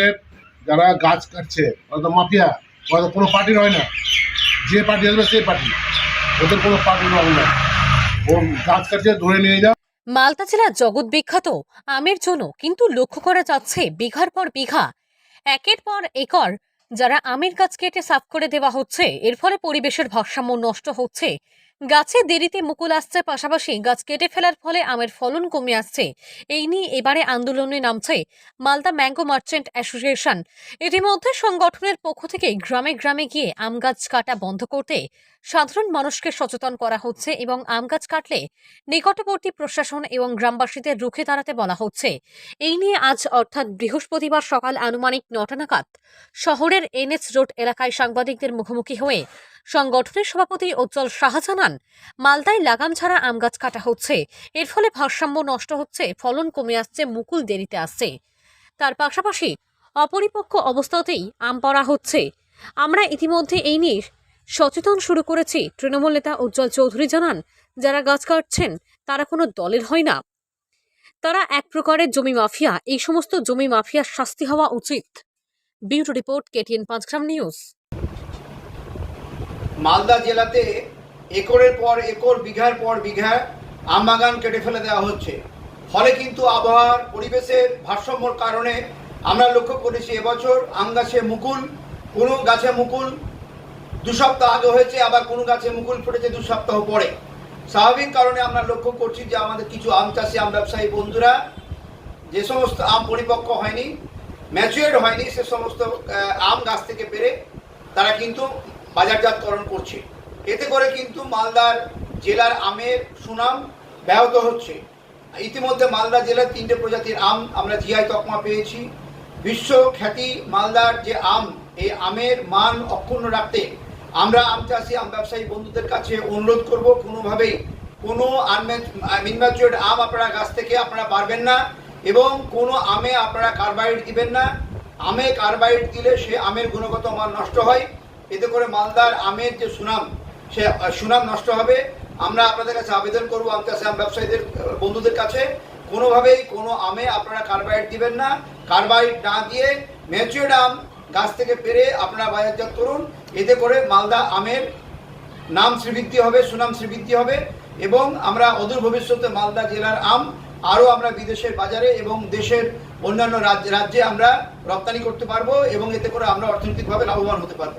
গভর্নমেন্টের যারা গাছ কাটছে, ওরা তো মাফিয়া, ওরা তো কোনো পার্টির হয় না। যে পার্টি আসবে, সেই পার্টি। ওদের কোনো পার্টির রং না। ও গাছ কাটছে, ধরে নিয়ে যাও। মালদা জেলার জগৎ বিখ্যাত আমের জন্য কিন্তু লক্ষ্য করা যাচ্ছে বিঘার পর বিঘা। একের পর একর যারা আমের গাছ কেটে সাফ করে দেওয়া হচ্ছে, এর ফলে পরিবেশের ভারসাম্য নষ্ট হচ্ছে। গাছে দেরিতে মুকুল আসছে, পাশাপাশি গাছ কেটে ফেলার ফলে আমের ফলন কমে আসছে। এই নিয়ে এবারে আন্দোলনে নামছে মালদা ম্যাঙ্গো মার্চেন্ট অ্যাসোসিয়েশন। ইতিমধ্যে সংগঠনের পক্ষ থেকে গ্রামে গ্রামে গিয়ে আম গাছ কাটা বন্ধ করতে সাধারণ মানুষকে সচেতন করা হচ্ছে এবং আম গাছ কাটলে নিকটবর্তী প্রশাসন এবং গ্রামবাসীদের রুখে দাঁড়াতে বলা হচ্ছে। এই নিয়ে আজ অর্থাৎ বৃহস্পতিবার সকাল আনুমানিক নটা নাগাদ শহরের এনএস রোড এলাকায় সাংবাদিকদের মুখোমুখি হয়ে সংগঠনের সভাপতি উজ্জ্বল সাহা জানান, মালদায় লাগাম ছাড়া আম গাছ কাটা হচ্ছে। এর ফলে ভারসাম্য নষ্ট হচ্ছে, ফলন কমে আসছে, মুকুল দেরিতে আসছে। তার পাশাপাশি অপরিপক্ক অবস্থাতেই আম পড়া হচ্ছে। আমরা ইতিমধ্যে এই নিয়ে সচেতন শুরু করেছি, তৃণমূল নেতা উজ্জ্বল চৌধুরী জানান, যারা গাছ কাটছেন, তারা কোনো দলের হয় না। তারা এক প্রকারের জমি মাফিয়া, এই সমস্ত জমি মাফিয়ার শাস্তি হওয়া উচিত। Bureau report KTN Panchgram news. Malda জেলাতে একরের পর একর, বিঘার পর বিঘা আম বাগান কেটে ফেলে দেওয়া হচ্ছে। ফলে কিন্তু আবহাওয়ার পরিবেশের ভারসাম্যর কারণে আমরা লক্ষ্য করেছি, এবছর আম গাছে মুকুল, কোনো গাছে মুকুল, দু সপ্তাহ আগে হয়েছে, আবার কোনো গাছে মুকুল ফুটেছে দু সপ্তাহ পরে। স্বাভাবিক কারণে আমরা লক্ষ্য করছি যে আমাদের কিছু আম চাষি, আম ব্যবসায়ী বন্ধুরা, যে সমস্ত আম পরিপক্ক হয়নি ম্যাচুয়ার্ড হয়নি, সে সমস্ত আম গাছ থেকে পেরে, তারা কিন্তু বাজারজাতকরণ করছে। এতে করে কিন্তু মালদার জেলার আমের সুনাম ব্যাহত হচ্ছে। ইতিমধ্যে মালদা জেলার তিনটে প্রজাতির আম আমরা জিআই তকমা পেয়েছি। বিশ্ব খ্যাতি মালদার যে আম, এই আমের মান অক্ষুণ্ণ রাখতে আমরা আম চাষি, আম ব্যবসায়ী বন্ধুদের কাছে অনুরোধ করব, কোনোভাবেই কোনো আনম্যাচুয়ার্ড আম আপনারা গাছ থেকে আপনারা পারবেন না এবং কোনো আমে আপনারা কার্বাইড দিবেন না। আমে কার্বাইড দিলে সে আমের গুণগত মান নষ্ট হয়। এতে করে মালদার আমের যে সুনাম, সে সুনাম নষ্ট হবে। আমরা আপনাদের কাছে আবেদন করব আম চাষি আম ব্যবসায়ীদের বন্ধুদের কাছে। কোনোভাবেই কোনো আমে আপনারা কার্বাইড দিবেন না। কার্বাইড না দিয়ে ম্যাচুয়ার্ড আম গাছ থেকে পেরে আপনারা বাজারজাত করুন। এতে করে মালদা আমের নাম শ্রীবৃদ্ধি হবে, সুনাম শ্রীবৃদ্ধি হবে এবং আমরা অদূর ভবিষ্যতে মালদা জেলার আম আরও আমরা বিদেশের বাজারে এবং দেশের অন্যান্য রাজ্যে আমরা রপ্তানি করতে পারব এবং এতে করে আমরা অর্থনৈতিকভাবে লাভবান হতে পারব।